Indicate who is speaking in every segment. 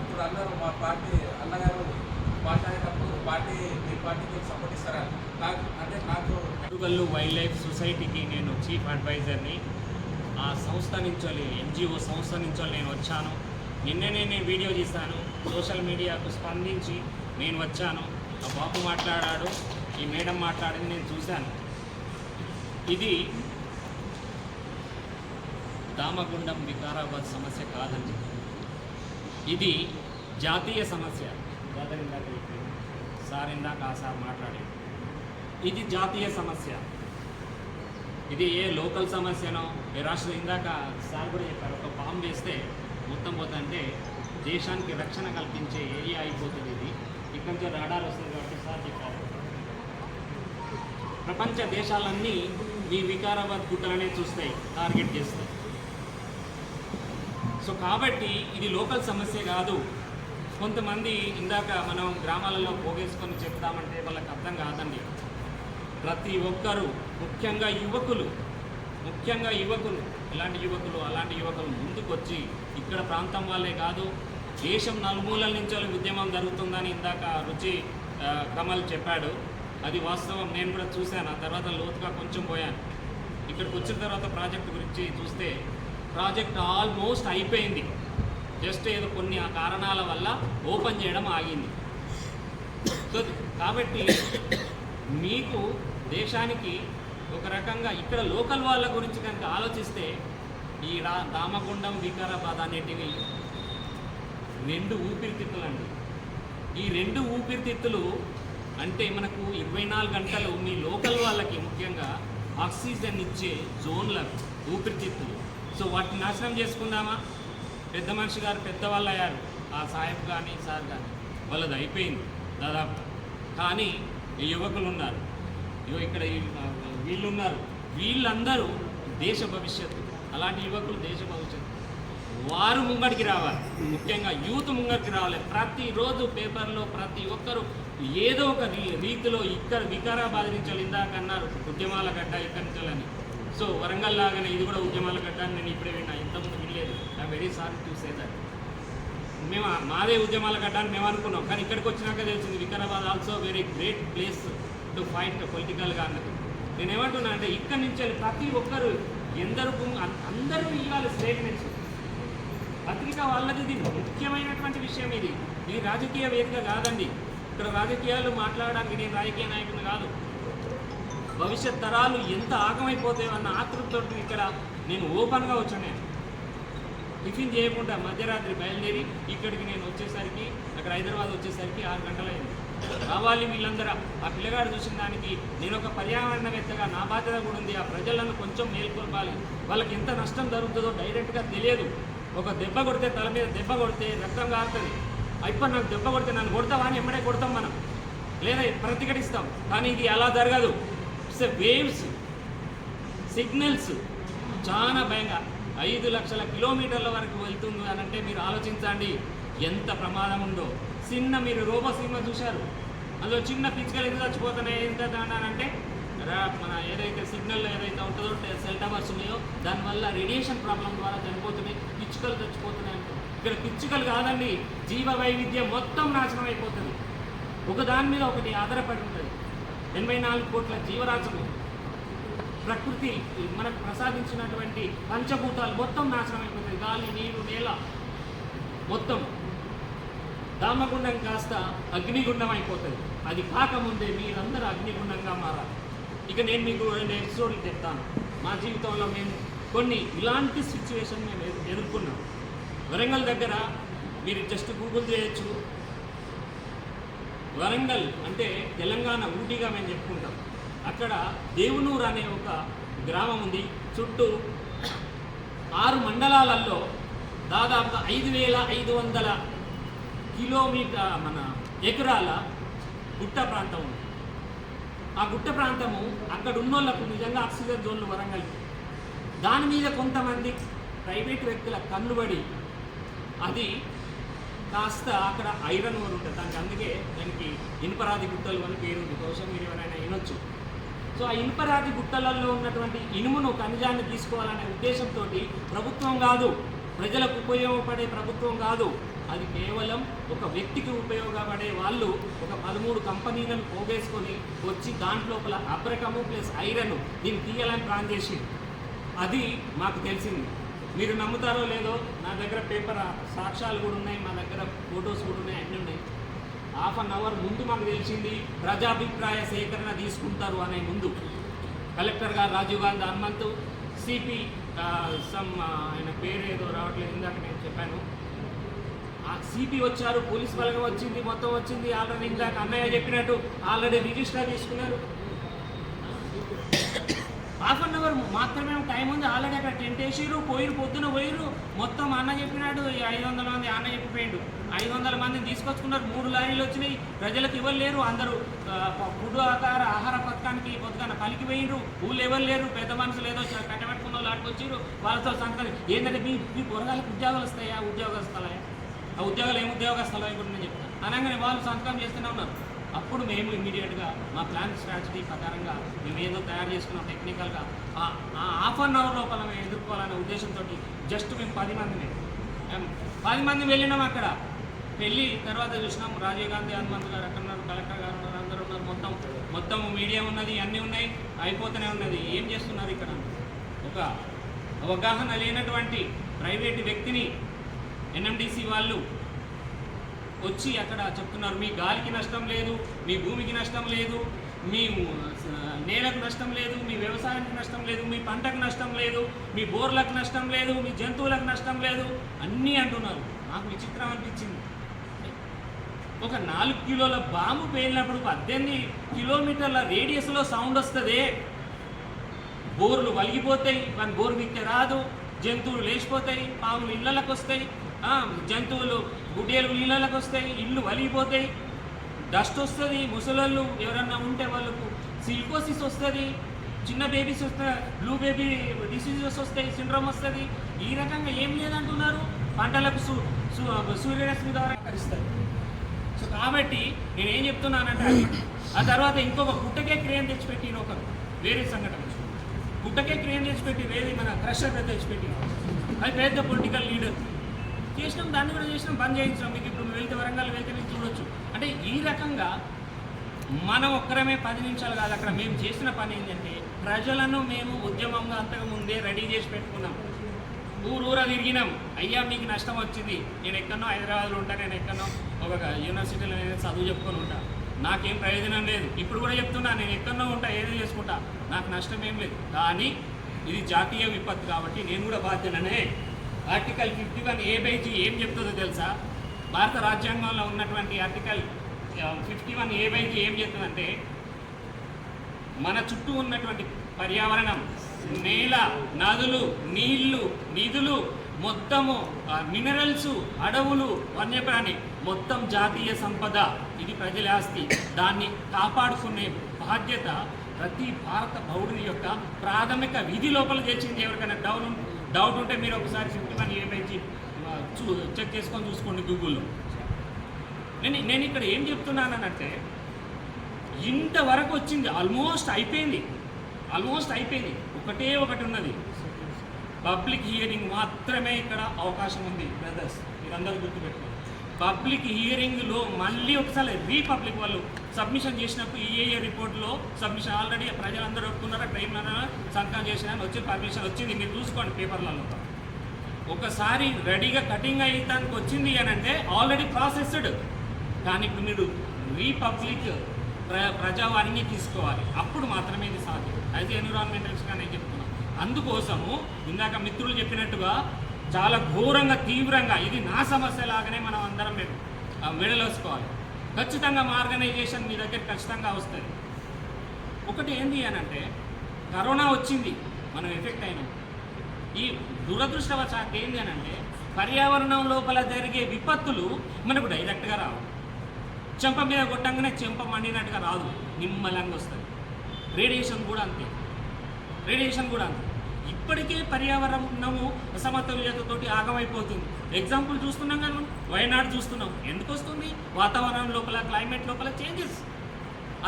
Speaker 1: ఇప్పుడు అన్నారు మా పార్టీ అన్నగారు మాట్లాడేటప్పుడు పార్టీ మీ పార్టీకి సపోర్ట్ ఇస్తారా? నాకు అంటే నాకు
Speaker 2: అటుగల్లు వైల్డ్ లైఫ్ సొసైటీకి నేను చీఫ్ అడ్వైజర్ని. ఆ సంస్థ నుంచి ఎన్జిఓ సంస్థ నుంచి నేను వచ్చాను. నిన్ననే నేను వీడియో తీశాను. సోషల్ మీడియాకు స్పందించి నేను వచ్చాను. ఆ బాబు మాట్లాడాడు ఈ మేడం మాట్లాడింది నేను చూశాను. ఇది దామగుండం వికారాబాద్ సమస్య కాదండి. ఇది జాతీయ సమస్య. బ్రదర్ ఇందాక సార్ ఇందాక ఆ సార్ మాట్లాడారు ఇది జాతీయ సమస్య. ఇది ఏ లోకల్ సమస్యనో ఏ రాష్ట్ర ఇందాక సార్ కూడా చెప్పారు. ఒక బాంబు వేస్తే మొత్తం పోతుందంటే దేశానికి రక్షణ కల్పించే ఏరియా అయిపోతుంది ఇది. ఇక్కడి నుంచి రాడార్ వస్తుంది కాబట్టి సార్ చెప్పారు. ప్రపంచ దేశాలన్నీ ఈ వికారాబాద్ గుట్టలనే చూస్తాయి టార్గెట్ చేస్తాయి. సో కాబట్టి ఇది లోకల్ సమస్య కాదు. కొంతమంది ఇందాక మనం గ్రామాలలో పోగేసుకొని చెప్తామంటే వాళ్ళకి అర్థం కాదండి. ప్రతి ఒక్కరూ ముఖ్యంగా యువకులు ముఖ్యంగా యువకులు ఇలాంటి యువకులు అలాంటి యువకులు ముందుకొచ్చి ఇక్కడ ప్రాంతం వాళ్ళే కాదు దేశం నలుమూలల నుంచి ఉద్యమం జరుగుతుందని ఇందాక రుచి కమల్ చెప్పాడు. అది వాస్తవం. నేను కూడా చూశాను. ఆ తర్వాత లోతుగా కొంచెం పోయాను. ఇక్కడికి వచ్చిన తర్వాత ప్రాజెక్ట్ గురించి చూస్తే ప్రాజెక్ట్ ఆల్మోస్ట్ అయిపోయింది. జస్ట్ ఏదో కొన్ని ఆ కారణాల వల్ల ఓపెన్ చేయడం ఆగింది. సో కాబట్టి మీకు దేశానికి ఒక రకంగా ఇక్కడ లోకల్ వాళ్ళ గురించి కనుక ఆలోచిస్తే ఈ రా రామగుండం వికారాబాద్ అనేటివి రెండు ఊపిరితిత్తులు అండి ఈ రెండు ఊపిరితిత్తులు అంటే మనకు ఇరవై నాలుగు గంటలు మీ లోకల్ వాళ్ళకి ముఖ్యంగా ఆక్సిజన్ ఇచ్చే జోన్ల ఊపిరితిత్తులు. సో వాటిని నాశనం చేసుకుందామా? పెద్ద మనిషి గారు పెద్దవాళ్ళు అయ్యారు. ఆ సాహెబ్ కానీ సార్ కానీ వాళ్ళది అయిపోయింది దాదాపు. కానీ ఈ యువకులు ఉన్నారు. ఇగో ఇక్కడ వీళ్ళు ఉన్నారు. వీళ్ళందరూ దేశ భవిష్యత్తు అలాంటి యువకులు దేశ భవిష్యత్తు. వారు ముంగడికి రావాలి. ముఖ్యంగా యూత్ ముంగడికి రావాలి. ప్రతిరోజు పేపర్లో ప్రతి ఒక్కరు ఏదో ఒక రీ- రీతిలో ఇక్కడ వికారాబాద్ నుంచి ఇందాక అన్నారు ఉద్యమాల గడ్డ ఇక్కడి నుంచి సో వరంగల్ లాగానే ఇది కూడా ఉద్యమాల గడ్డ నేను ఇప్పుడే విన్నా. ఇంతకుముందు వినలేదు. I very sorry to say that. మేము మాదే ఉద్యమాల గడ్డ అని మేము అనుకున్నాం. కానీ ఇక్కడికి వచ్చినాక తెలిసింది Vikarabad also very great place to fight పొలిటికల్గా అన్నది. నేను ఏమంటున్నా అంటే ఇక్కడి నుంచి ప్రతి ఒక్కరు ఎందరు అందరూ ఇవ్వాలి స్టేట్మెంట్స్ పత్రిక వాళ్ళది ఇది ముఖ్యమైనటువంటి విషయం ఇది. ఇది రాజకీయ వేదిక కాదండి. ఇక్కడ రాజకీయాలు మాట్లాడడానికి నేను రాజకీయ నాయకుని కాదు. భవిష్యత్ తరాలు ఎంత ఆగమైపోతాయో అన్న ఆతృతతో ఇక్కడ నేను ఓపెన్గా వచ్చాను. నేను టిఫిన్ చేయకుండా మధ్యరాత్రి బయలుదేరి ఇక్కడికి నేను వచ్చేసరికి అక్కడ హైదరాబాద్ వచ్చేసరికి ఆరు గంటలైంది. రావాలి వీళ్ళందరూ. ఆ పిల్లగాడు చూసిన దానికి నేను ఒక పర్యావరణవేత్తగా నా బాధ్యత కూడా ఉంది. ఆ ప్రజలను కొంచెం మేల్కొల్పాలి. వాళ్ళకి ఎంత నష్టం జరుగుతుందో డైరెక్ట్గా తెలియదు. ఒక దెబ్బ కొడితే తల మీద దెబ్బ కొడితే రక్తం కారుతుంది. ఇప్పుడు నాకు దెబ్బ కొడితే నన్ను కొడతావా? అని ఎమ్మడే కొడతాం మనం. లేదా ప్రతిఘటిస్తాం. కానీ ఇది అలా జరగదు. ఇట్స్ వేవ్స్ సిగ్నల్స్ చాలా భయంగా ఐదు లక్షల కిలోమీటర్ల వరకు వెళ్తుంది అని అంటే మీరు ఆలోచించండి. ఎంత ప్రమాదం ఉందో. చిన్న మీరు రోబో సినిమా చూశారు? అందులో చిన్న పిచ్చుకలు ఎందుకు చచ్చిపోతున్నాయి? ఎంత అంటే రా- మన ఏదైతే సిగ్నల్ ఏదైతే ఉంటుందో సెల్ టవర్స్ ఉన్నాయో దానివల్ల రేడియేషన్ ప్రాబ్లం ద్వారా చనిపోతున్నాయి పిచ్చుకలు చచ్చిపోతున్నాయి ఇక్కడ పిచ్చుకలు కాదండి జీవ వైవిధ్యం మొత్తం నాశనం అయిపోతుంది. ఒక దాని మీద ఒకటి ఆధారపడి ఉంటుంది. ఎనభై నాలుగు కోట్ల జీవరాశులు ప్రకృతి మనకు ప్రసాదించినటువంటి పంచభూతాలు మొత్తం నాశనం అయిపోతాయి. గాలి నీరు నేల మొత్తం దామగుండం కాస్త అగ్నిగుండం అయిపోతుంది. అది కాకముందే మీరందరూ అగ్నిగుండంగా మారాలి. ఇక నేను మీకు రెండు ఎపిసోడ్లు చెప్తాను. మా జీవితంలో మేము కొన్ని ఇలాంటి సిచ్యువేషన్ మేము ఎదుర్కొన్నాం. వరంగల్ దగ్గర మీరు జస్ట్ గూగుల్ చేయొచ్చు. వరంగల్ అంటే తెలంగాణ ఊటీగా మేము చెప్పుకుంటాం. అక్కడ దేవునూరు అనే ఒక గ్రామం ఉంది. చుట్టూ ఆరు మండలాలలో దాదాపు ఐదు వేల ఐదు వందల కిలోమీటర్ మన ఎకరాల గుట్ట ప్రాంతం ఉంది. ఆ గుట్ట ప్రాంతము అక్కడ ఉన్నోళ్ళకు నిజంగా ఆక్సిజన్ జోన్లు వరంగల్. దాని మీద కొంతమంది ప్రైవేట్ వ్యక్తుల కన్నుబడి అది కాస్త అక్కడ ఐరన్ ఓర్ ఉంటుంది. దానికి అందుకే దానికి ఇనుపరాది గుట్టలు అని పేరు ఉంది. బహుశా మీరు ఎవరైనా వినొచ్చు. సో ఆ ఇనుపరాది గుట్టలలో ఉన్నటువంటి ఇనుమును ఖనిజాన్ని తీసుకోవాలనే ఉద్దేశంతో ప్రభుత్వం కాదు ప్రజలకు ఉపయోగపడే ప్రభుత్వం కాదు అది కేవలం ఒక వ్యక్తికి ఉపయోగపడే వాళ్ళు ఒక పదమూడు కంపెనీలను పోగేసుకొని వచ్చి దాంట్లోపల అబ్రకము ప్లస్ ఐరన్ దీన్ని తీయాలని ప్లాన్ చేసి అది మాకు తెలిసింది. మీరు నమ్ముతారో లేదో నా దగ్గర పేపర్ సాక్ష్యాలు కూడా ఉన్నాయి మా దగ్గర ఫొటోస్ కూడా ఉన్నాయి అన్నీ ఉన్నాయి. హాఫ్ అన్ అవర్ ముందు మాకు తెలిసింది ప్రజాభిప్రాయ సేకరణ తీసుకుంటారు అనే ముందు. కలెక్టర్ గారు రాజీవ్ గాంధీ హనుమంత్ సిపి సమ్ ఆయన పేరు ఏదో రావట్లేదు ఇందాక నేను చెప్పాను. ఆ సిపి వచ్చారు పోలీస్ బలగం వచ్చింది మొత్తం వచ్చింది ఆల్రెడీ ఇందాక అన్నయ్య చెప్పినట్టు ఆల్రెడీ రిజిస్టర్ తీసుకున్నారు. హాఫ్ అన్ అవర్ మాత్రమే టైం ఉంది. ఆల్రెడీ అక్కడ టెంట్ వేసిరు పోయిరు పొద్దున పోయిరు మొత్తం అన్న చెప్పినాడు ఐదు వందల మంది అన్న చెప్పిపోయిండు. ఐదు వందల మందిని తీసుకొచ్చుకున్నారు మూడు లారీలు వచ్చినాయి. ప్రజలకు ఇవ్వలేరు అందరూ ఫుడ్ ఆహార ఆహార పథకానికి పొద్దున పలికి పోయినరు ఊళ్ళు ఎవరు లేరు పెద్ద మనుషులు ఏదో కట్టబెట్టుకున్న వాళ్ళు ఆడికి వాళ్ళతో సంతకం ఏంటంటే మీ మీ పొరగాలకు ఉద్యోగాలు వస్తాయా ఉద్యోగస్తులయా ఆ ఉద్యోగాలు ఏం ఉద్యోగస్తులు ఇప్పుడు నేను చెప్తాను అనగానే వాళ్ళు సంతకం చేస్తూనే ఉన్నారు. అప్పుడు మేము ఇమీడియట్గా మా ప్లాన్ స్ట్రాటజీ ప్రకారంగా మేము ఏదో తయారు చేసుకున్నాం టెక్నికల్గా ఆ హాఫ్ అన్ అవర్ లోపల మేము ఎదుర్కోవాలనే ఉద్దేశంతో జస్ట్ మేము పది మందిని పది మంది వెళ్ళినాం అక్కడ. వెళ్ళి తర్వాత చూసినాం రాజీవ్ గాంధీ హనుమంత్ గారు అక్కడ ఉన్నారు కలెక్టర్ గారు ఉన్నారు అందరూ ఉన్నారు. మొత్తం మొత్తం మీడియా ఉన్నది అన్నీ ఉన్నాయి అయిపోతూనే ఉన్నది. ఏం చేస్తున్నారు ఇక్కడ? ఒక అవగాహన లేనటువంటి ప్రైవేట్ వ్యక్తిని ఎన్ఎండిసి వాళ్ళు వచ్చి అక్కడ చెప్తున్నారు మీ గాలికి నష్టం లేదు మీ భూమికి నష్టం లేదు మీ నేలకు నష్టం లేదు మీ వ్యవసాయానికి నష్టం లేదు మీ పంటకు నష్టం లేదు మీ బోర్లకు నష్టం లేదు మీ జంతువులకు నష్టం లేదు అన్నీ అంటున్నారు. నాకు విచిత్రం అనిపించింది. ఒక నాలుగు కిలోల బాంబు పేలినప్పుడు పద్దెనిమిది కిలోమీటర్ల రేడియస్లో సౌండ్ వస్తుంది. బోర్లు వలిగిపోతాయి మన బోర్ మిక్కి రాదు జంతువులు లేచిపోతాయి పాములు ఇళ్ళకి వస్తాయి జంతువులు గుడ్డేలు ఇళ్ళకి వస్తాయి ఇల్లు వలిగిపోతాయి. డస్ట్ వస్తుంది ముసలోళ్ళు ఎవరన్నా ఉంటే వాళ్ళకు సిల్కోసిస్ వస్తుంది చిన్న బేబీస్ వస్తాయి బ్లూ బేబీ డిసీజెస్ వస్తాయి సిండ్రోమ్ వస్తుంది. ఈ రకంగా ఏం లేదంటున్నారు? పంటలకు సూ సు- సూర్యరశ్మి ద్వారా కరిస్తారు సో కాబట్టి నేను ఏం చెప్తున్నానంటే ఆ తర్వాత ఇంకొక గుట్టకే క్రేన్ తెచ్చిపెట్టి ఒక వేరే సంఘటన గుట్టకే క్రేన్ తెచ్చిపెట్టి వేరే మన క్రషర్ తెచ్చిపెట్టి అది పెద్ద పొలిటికల్ లీడర్ చేసినాం దాన్ని కూడా చేసినాం బంద్ చేయించాం మీకు ఇప్పుడు వెళ్తే వరంగల్ వెళ్తే మీరు చూడొచ్చు. అంటే ఈ రకంగా మనం ఒక్కరమే పది నిమిషాలు కాదు అక్కడ మేము చేసిన పని ఏంటంటే ప్రజలను మేము ఉద్యమంగా అంతకు ముందే రెడీ చేసి పెట్టుకున్నాం. ఊరు తిరిగినాం. అయ్యా మీకు నష్టం వచ్చింది. నేను ఎక్కడో హైదరాబాద్లో ఉంటా నేను ఎక్కడో ఒక యూనివర్సిటీలో నేను చదువు చెప్పుకొని ఉంటా. నాకేం ప్రయోజనం లేదు. ఇప్పుడు కూడా చెప్తున్నా నేను ఎక్కడో ఉంటా ఏదో చేసుకుంటా. నాకు నష్టం ఏం లేదు. కానీ ఇది జాతీయ విపత్తు కాబట్టి నేను కూడా బాధ్యతనే article fifty one A by G ఏం చెప్తుందో తెలుసా? భారత రాజ్యాంగంలో ఉన్నటువంటి article fifty one A by G ఏం చెప్తుందంటే మన చుట్టూ ఉన్నటువంటి పర్యావరణం నేల నదులు నీళ్ళు నిధులు మొత్తము మినరల్స్ అడవులు వన్యప్రాణి మొత్తం జాతీయ సంపద ఇది ప్రజల ఆస్తి. దాన్ని కాపాడుకునే బాధ్యత ప్రతి భారత పౌరుని యొక్క ప్రాథమిక విధి లోపల చేసింది ఎవరికైనా డౌన్ డౌట్ ఉంటే మీరు ఒకసారి ఫిఫ్టీ వన్ ఏమైంది చూ చెక్ చేసుకొని చూసుకోండి గూగుల్లో నేను నేను ఇక్కడ ఏం చెప్తున్నానంటే ఇంతవరకు వచ్చింది ఆల్మోస్ట్ అయిపోయింది. ఆల్మోస్ట్ అయిపోయింది. ఒకటే ఒకటి ఉన్నది. పబ్లిక్ హియరింగ్ మాత్రమే ఇక్కడ అవకాశం ఉంది బ్రదర్స్ మీరందరూ గుర్తుపెట్టుకోండి. పబ్లిక్ హియరింగ్లో మళ్ళీ ఒకసారి రీపబ్లిక్ వాళ్ళు సబ్మిషన్ చేసినప్పుడు ఈఏఏ రిపోర్ట్లో సబ్మిషన్ ఆల్రెడీ ప్రజలందరూ ఒప్పుకున్నారా? ట్రైన్ సంతకం చేసిన వచ్చి పర్మిషన్ వచ్చింది. మీరు చూసుకోండి పేపర్లలో. ఒకసారి రెడీగా కటింగ్ అయ్యడానికి వచ్చింది అని అంటే ఆల్రెడీ ప్రాసెస్డ్. కానీ ఇప్పుడు మీరు రీపబ్లిక్ ప్ర ప్రజావాణిని తీసుకోవాలి. అప్పుడు మాత్రమే ఇది సాధ్యం. అయితే ఎన్విరాన్మెంటల్స్గా నేను చెప్తున్నాను అందుకోసము ఇందాక మిత్రులు చెప్పినట్టుగా చాలా ఘోరంగా తీవ్రంగా ఇది నా సమస్య లాగానే మనం అందరం మేము ఆ, మెడలేసుకోవాలి. ఖచ్చితంగా మా ఆర్గనైజేషన్ మీ దగ్గర ఖచ్చితంగా వస్తుంది. ఒకటి ఏంది అని అంటే కరోనా వచ్చింది మనం ఎఫెక్ట్ అయినాం. ఈ దురదృష్టవశాత్తు ఏంది అని అంటే పర్యావరణం లోపల జరిగే విపత్తులు మనకు డైరెక్ట్గా రావు. చెంప మీద కొట్టంగానే చెంప మండినట్టుగా రాదు. నిమ్మలంగా వస్తుంది. రేడియేషన్ కూడా అంతే. రేడియేషన్ కూడా అంతే. ఇప్పటికే పర్యావరణము అసమతుల్యతతోటి ఆగమైపోతుంది. ఎగ్జాంపుల్ చూస్తున్నాం కదా వయనాడు చూస్తున్నాం. ఎందుకు వస్తుంది? వాతావరణం లోపల క్లైమేట్ లోపల చేంజెస్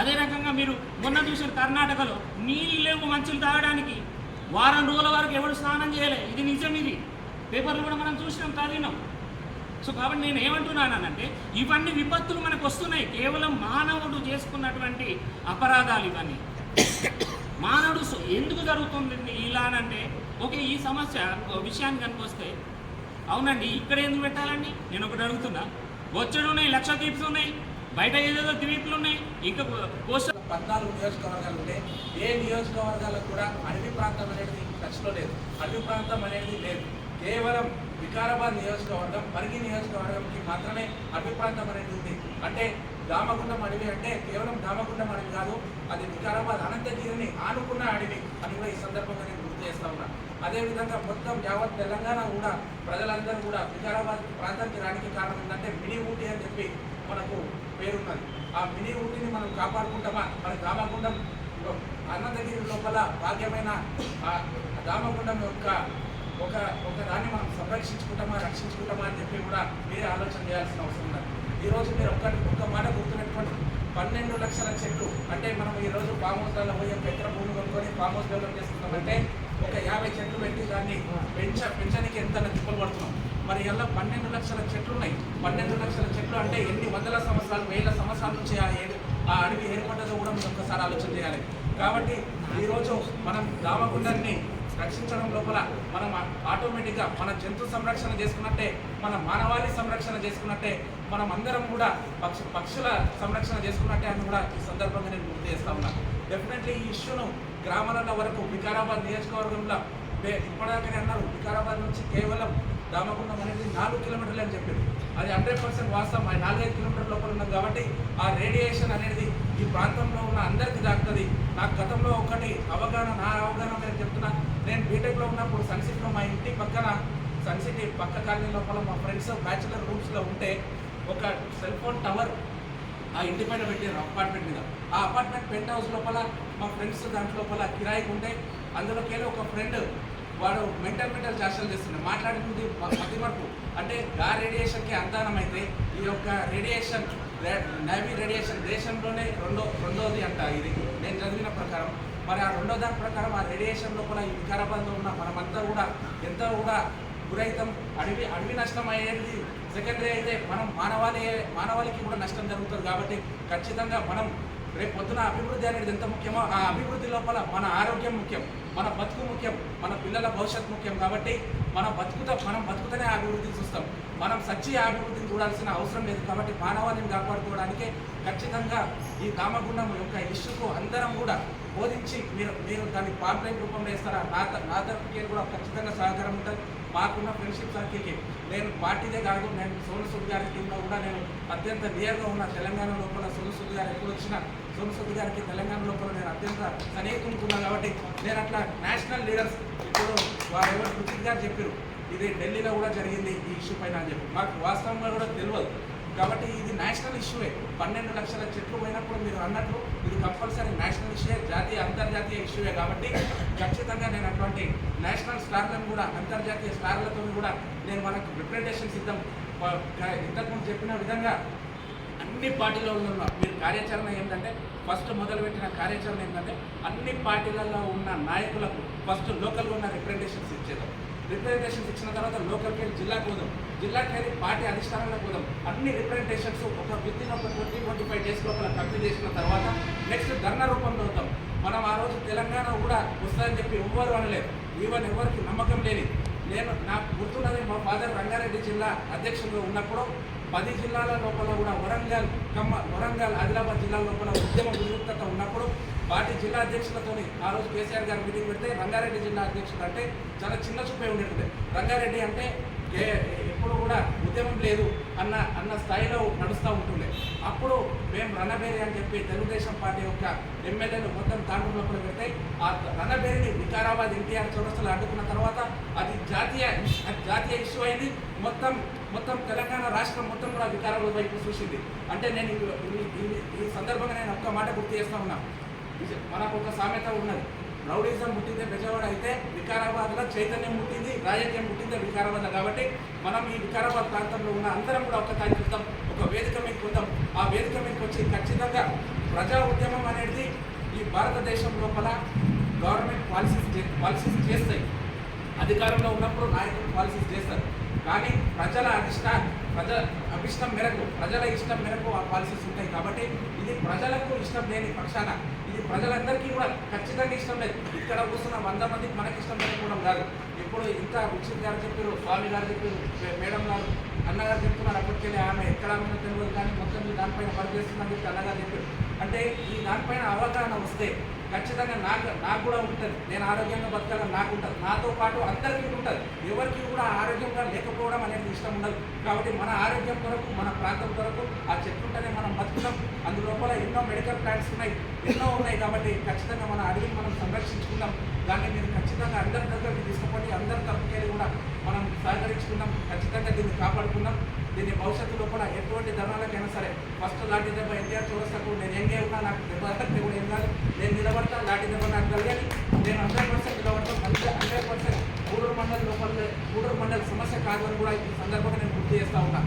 Speaker 2: అదే రకంగా మీరు మొన్న చూసిన కర్ణాటకలో నీళ్ళు లేవు మంచులు తాగడానికి. వారం రోజుల వరకు ఎవరు స్నానం చేయలే? ఇది నిజం ఇది. పేపర్లు కూడా మనం చూసినాం చదివినాం. సో కాబట్టి నేను ఏమంటున్నానంటే ఇవన్నీ విపత్తులు మనకు వస్తున్నాయి. కేవలం మానవుడు చేసుకున్నటువంటి అపరాధాలు ఇవన్నీ. మానవుడు ఎందుకు జరుగుతుంది ఇలానంటే ఓకే ఈ సమస్య విషయాన్ని కనిపిస్తే అవునండి ఇక్కడ ఎందుకు పెట్టాలండి? నేను ఒకటి అడుగుతున్నా. బొచ్చడు ఉన్నాయి లక్ష ద్వీప్స్ ఉన్నాయి బయట ఏదేదో ద్వీపులు ఉన్నాయి ఇంకా కోస్టల్
Speaker 1: పద్నాలుగు నియోజకవర్గాలు ఉంటే ఏ నియోజకవర్గాలకు కూడా అడవి ప్రాంతం అనేది టచ్లో లేదు. అడవి ప్రాంతం అనేది లేదు. కేవలం వికారాబాద్ నియోజకవర్గం పరిగి నియోజకవర్గంకి మాత్రమే అడవి ప్రాంతం అనేది ఉంది. అంటే దామగుండం అడవి అంటే కేవలం దామగుండం అడవి కాదు అది వికారాబాద్ అనంతగిరిని ఆనుకున్న అడవి అని కూడా ఈ సందర్భంగా నేను గుర్తు చేస్తా ఉన్నా. అదేవిధంగా మొత్తం యావత్ తెలంగాణ కూడా ప్రజలందరూ కూడా వికారాబాద్ ప్రాంతానికి రానికి కారణం ఏంటంటే మినీ ఊటీ అని చెప్పి మనకు పేరున్నది. ఆ మినీ ఊటీని మనం కాపాడుకుంటామా? మన దామగుండం అనంతగిరి లోపల భాగ్యమైన ఆ దామగుండం యొక్క ఒక ఒక దాన్ని మనం సంరక్షించుకుంటామా రక్షించుకుంటామా అని చెప్పి కూడా మీరే ఆలోచన చేయాల్సిన అవసరం ఉన్నది. ఈరోజు మీరు ఒక్క ఒక్క మాట గుర్తుపెట్టుకోండి. పన్నెండు లక్షల చెట్లు అంటే మనం ఈరోజు ఫామ్ హౌస్లలో పోయి ఒక ఎకర భూమి కొనుక్కొని ఫామ్ హౌస్ డెవలప్ చేసుకుంటామంటే ఒక యాభై చెట్లు పెట్టి దాన్ని పెంచ పెంచడానికి ఎంత తిప్పలు పడుతున్నాం? మరి ఇలా పన్నెండు లక్షల చెట్లు ఉన్నాయి. పన్నెండు లక్షల చెట్లు అంటే ఎన్ని వందల సంవత్సరాలు వేల సంవత్సరాల నుంచి ఆ ఆ అడవి ఏర్పడ్డదో కూడా మీరు ఒక్కసారి ఆలోచన చేయాలి. కాబట్టి ఈరోజు మనం దామగుండాన్ని రక్షించడం లోపల మనం ఆటోమేటిక్గా మన జంతు సంరక్షణ చేసుకున్నట్టే మన మానవాళి సంరక్షణ చేసుకున్నట్టే మనం అందరం కూడా పక్ష పక్షుల సంరక్షణ చేసుకున్నట్టే అని కూడా ఈ సందర్భంగా నేను గుర్తు చేస్తా ఉన్నా. డెఫినెట్లీ ఈ ఇష్యూను గ్రామాల వరకు వికారాబాద్ నియోజకవర్గంలో వే- అన్నారు. వికారాబాద్ నుంచి కేవలం దామగుండం అనేది నాలుగు కిలోమీటర్లు అని చెప్పారు. అది హండ్రెడ్ పర్సెంట్ వాస్తవం. అది నాలుగైదు కిలోమీటర్ల లోపల ఉన్నది కాబట్టి ఆ రేడియేషన్ అనేది ఈ ప్రాంతంలో ఉన్న అందరికీ దాకుతుంది. నాకు గతంలో ఒకటి అవగాహన నా అవగాహన నేను చెప్తున్నా. నేను బీటెక్లో ఉన్నప్పుడు సన్సిటీలో మా ఇంటి పక్కన సన్సిటీ పక్క కాలనీ లోపల మా ఫ్రెండ్స్ బ్యాచులర్ రూమ్స్లో ఉంటే ఒక సెల్ ఫోన్ టవర్ ఆ ఇంటి పైన పెట్టారు అపార్ట్మెంట్ మీద. ఆ అపార్ట్మెంట్ పెంట్ హౌస్ లోపల మా ఫ్రెండ్స్ దాంట్లో లోపల కిరాయికి ఉంటే అందులోకి వెళ్ళి ఒక ఫ్రెండ్ వాడు మెంటల్ మెంటల్ చేష్టలు చేస్తున్నాడు మాట్లాడుకుంది ప్రతి వరకు. అంటే ఆ రేడియేషన్కి అంతానమైతే ఈ యొక్క రేడియేషన్ నేవీ రేడియేషన్ దేశంలోనే రెండో రెండోది అంట ఇది. నేను చదివిన ప్రకారం. మరి ఆ రెండో దాని ప్రకారం ఆ రేడియేషన్ లోపల ఈ వికారాబాద్లో ఉన్న మనమంతా కూడా ఎంతో కూడా గురవుతాం అడవి అడవి నష్టం అయ్యేది సెకండరీ అయితే మనం మానవాళి మానవాళికి కూడా నష్టం జరుగుతుంది కాబట్టి ఖచ్చితంగా మనం రేపు పొద్దున అభివృద్ధి అనేది ఎంత ముఖ్యమో ఆ అభివృద్ధి లోపల మన ఆరోగ్యం ముఖ్యం మన బతుకు ముఖ్యం మన పిల్లల భవిష్యత్తు ముఖ్యం కాబట్టి మన బతుకుత మనం బతుకుతనే అభివృద్ధి చూస్తాం. మనం సచ్చి అభివృద్ధిని చూడాల్సిన అవసరం లేదు కాబట్టి మానవాళిని కాపాడుకోవడానికే ఖచ్చితంగా ఈ కామగుండం యొక్క ఇష్యూకు అందరం కూడా బోధించి మీరు మీరు దాన్ని పాంప్లైన్ రూపంలో ఇస్తారా నా త- నా తరఫుకి కూడా ఖచ్చితంగా సహకారం ఉంటుంది. మాకున్న ఫ్రెండ్షిప్ సర్కిల్కి నేను పార్టీదే కాదు నేను సోను సుద్ గారి టీంలో కూడా నేను అత్యంత నియర్గా ఉన్న తెలంగాణ లోపల సోను సుద్ గారు ఎప్పుడు వచ్చినా సోను సుద్ గారికి తెలంగాణ లోపల నేను అత్యంత సన్నిహితునుకున్నాను కాబట్టి నేను అట్లా నేషనల్ లీడర్స్ ఇప్పుడు వారు ఎవరు గారు చెప్పారు ఇది ఢిల్లీలో కూడా జరిగింది ఈ ఇష్యూ పైన అని చెప్పి. మాకు వాస్తవంగా కూడా తెలియదు కాబట్టి ఇది నేషనల్ ఇష్యూవే. పన్నెండు లక్షల చెట్లు పోయినప్పుడు మీరు అన్నట్లు ఇది కంపల్సరీ నేషనల్ ఇష్యూయే జాతీయ అంతర్జాతీయ ఇష్యూవే కాబట్టి ఖచ్చితంగా నేను అటువంటి నేషనల్ స్టార్లను కూడా అంతర్జాతీయ స్టార్లతో కూడా నేను మనకు రిప్రజెంటేషన్స్ ఇద్దాం. ఇంతకుముందు చెప్పిన విధంగా అన్ని పార్టీలో ఉన్న మీరు కార్యాచరణ ఏంటంటే ఫస్ట్ మొదలుపెట్టిన కార్యాచరణ ఏంటంటే అన్ని పార్టీలలో ఉన్న నాయకులకు ఫస్ట్ లోకల్గా ఉన్న రిప్రజెంటేషన్స్ ఇచ్చేదాం రిప్రజెంటేషన్ ఇచ్చిన తర్వాత లోకల్కి వెళ్ళి జిల్లాకు పోదాం. జిల్లాకి వెళ్ళి పార్టీ అధిష్టానంలో పోదాం. అన్ని రిప్రజెంటేషన్స్ ఒక విత్ ఇన్ ఒక ట్వంటీ ట్వంటీ ఫైవ్ డేస్ లోపల కంప్లీట్ చేసిన తర్వాత నెక్స్ట్ ధర్నా రూపంలో అవుతాం మనం ఆ రోజు తెలంగాణ కూడా వస్తుందని చెప్పి ఎవ్వరు అనలేదు. ఈవెన్ ఎవరికి నమ్మకం లేని నేను నాకు గుర్తున్నది మా ఫాదర్ రంగారెడ్డి జిల్లా అధ్యక్షుడు ఉన్నప్పుడు పది జిల్లాల లోపల కూడా వరంగల్ ఖమ్మ వరంగల్ ఆదిలాబాద్ జిల్లా లోపల ఉద్యమ ఉద్రిక్తత ఉన్నప్పుడు పార్టీ జిల్లా అధ్యక్షులతో ఆ రోజు కేసీఆర్ గారు మీటింగ్ పెడితే రంగారెడ్డి జిల్లా అధ్యక్షుడు అంటే చాలా చిన్న చూపే ఉండేది రంగారెడ్డి అంటే ఏ- ఎప్పుడు కూడా ఉద్యమం లేదు అన్న అన్న స్థాయిలో నడుస్తూ ఉంటుండే. అప్పుడు మేము రణబేరి అని చెప్పి తెలుగుదేశం పార్టీ యొక్క ఎమ్మెల్యేలు మొత్తం తాండ్రు పెడితే ఆ రణబేరిని వికారాబాద్ ఎన్టీఆర్ చౌరస్తలో అడ్డుకున్న తర్వాత అది జాతీయ జాతీయ ఇష్యూ అయింది. మొత్తం మొత్తం తెలంగాణ రాష్ట్రం మొత్తం కూడా వికారాబాద్ వైపు చూసింది. అంటే నేను ఈ- సందర్భంగా నేను ఒక్క మాట గుర్తు చేస్తా ఉన్నా. మనకు ఒక సామెత ఉన్నది. రౌడీజం పుట్టిందే బెజవాడ అయితే వికారాబాద్లో చైతన్యం పుట్టింది రాజకీయం పుట్టిందే వికారాబాద్ కాబట్టి మనం ఈ వికారాబాద్ ప్రాంతంలో ఉన్న అందరం కూడా ఒక తాగి చూద్దాం. ఒక వేదిక మీదకి పొందాం. ఆ వేదిక మీదకి వచ్చి ఖచ్చితంగా ప్రజా ఉద్యమం అనేది ఈ భారతదేశం లోపల గవర్నమెంట్ పాలసీస్ చే- పాలసీస్ చేస్తాయి. అధికారంలో ఉన్నప్పుడు నాయకులు పాలసీస్ చేస్తారు. కానీ ప్రజల అధిష్ట ప్రజ అభిష్టం మేరకు ప్రజల ఇష్టం మేరకు ఆ పాలసీస్ ఉంటాయి. కాబట్టి ఇది ప్రజలకు ఇష్టం లేని పక్షాన ఇది ప్రజలందరికీ కూడా ఖచ్చితంగా ఇష్టం లేదు. ఇక్కడ కూర్చున్న వంద మందికి మనకి ఇష్టం లేకపోవడం కాదు. ఇప్పుడు ఇంత రుచిత్ గారు చెప్పారు స్వామి గారు చెప్పారు మేడం గారు అన్నగారు చెప్తున్నారు అప్పటికెళ్ళి ఆమె ఎక్కడ ఉందో తెలియదు కానీ మొత్తం దానిపైన పనిచేస్తుందని చెప్పి అన్నగారు చెప్పారు. అంటే ఈ దానిపైన అవగాహన వస్తే ఖచ్చితంగా నాకు నాకు కూడా ఉంటుంది. నేను ఆరోగ్యంగా బతకాలని నాకు ఉంటుంది. నాతో పాటు అందరికీ ఉంటుంది. ఎవరికి కూడా ఆరోగ్యంగా లేకపోవడం అనేది ఇష్టం ఉండదు. కాబట్టి మన ఆరోగ్యం కొరకు మన ప్రాంతం కొరకు ఆ చెట్లుంటేనే మనం బతుకుతాం. అందులోపల ఎన్నో మెడికల్ ప్లాంట్స్ ఉన్నాయి. ఎన్నో ఉన్నాయి కాబట్టి ఖచ్చితంగా మన అడవిని మనం సంరక్షించుకుందాం. దాన్ని మీరు ఖచ్చితంగా అందరి దగ్గరికి తీసుకుపోయి అందరి తరపుకెళ్ళి కూడా మనం సహకరించుకుందాం. ఖచ్చితంగా దీన్ని కాపాడుకుందాం. దీన్ని భవిష్యత్తులో కూడా ఎటువంటి ధర్నాలకైనా సరే ఫస్ట్ లాంటి దెబ్బ ఎన్టీఆర్ చౌరస్తకు నేను ఎంగే ఉన్నా నాకు దెబ్బ తగిలితే కూడా ఏం కాదు. నేను నిలబడతా లాంటి దెబ్బ నాకు కలిగాలి నేను హండ్రెడ్ పర్సెంట్ నిలబడతాను హండ్రెడ్ హండ్రెడ్ పర్సెంట్ గూడూరు మండలి లోపల గూడూరు మండలి సమస్య కాదు అని కూడా ఈ సందర్భంగా నేను గుర్తు చేస్తూ ఉన్నా.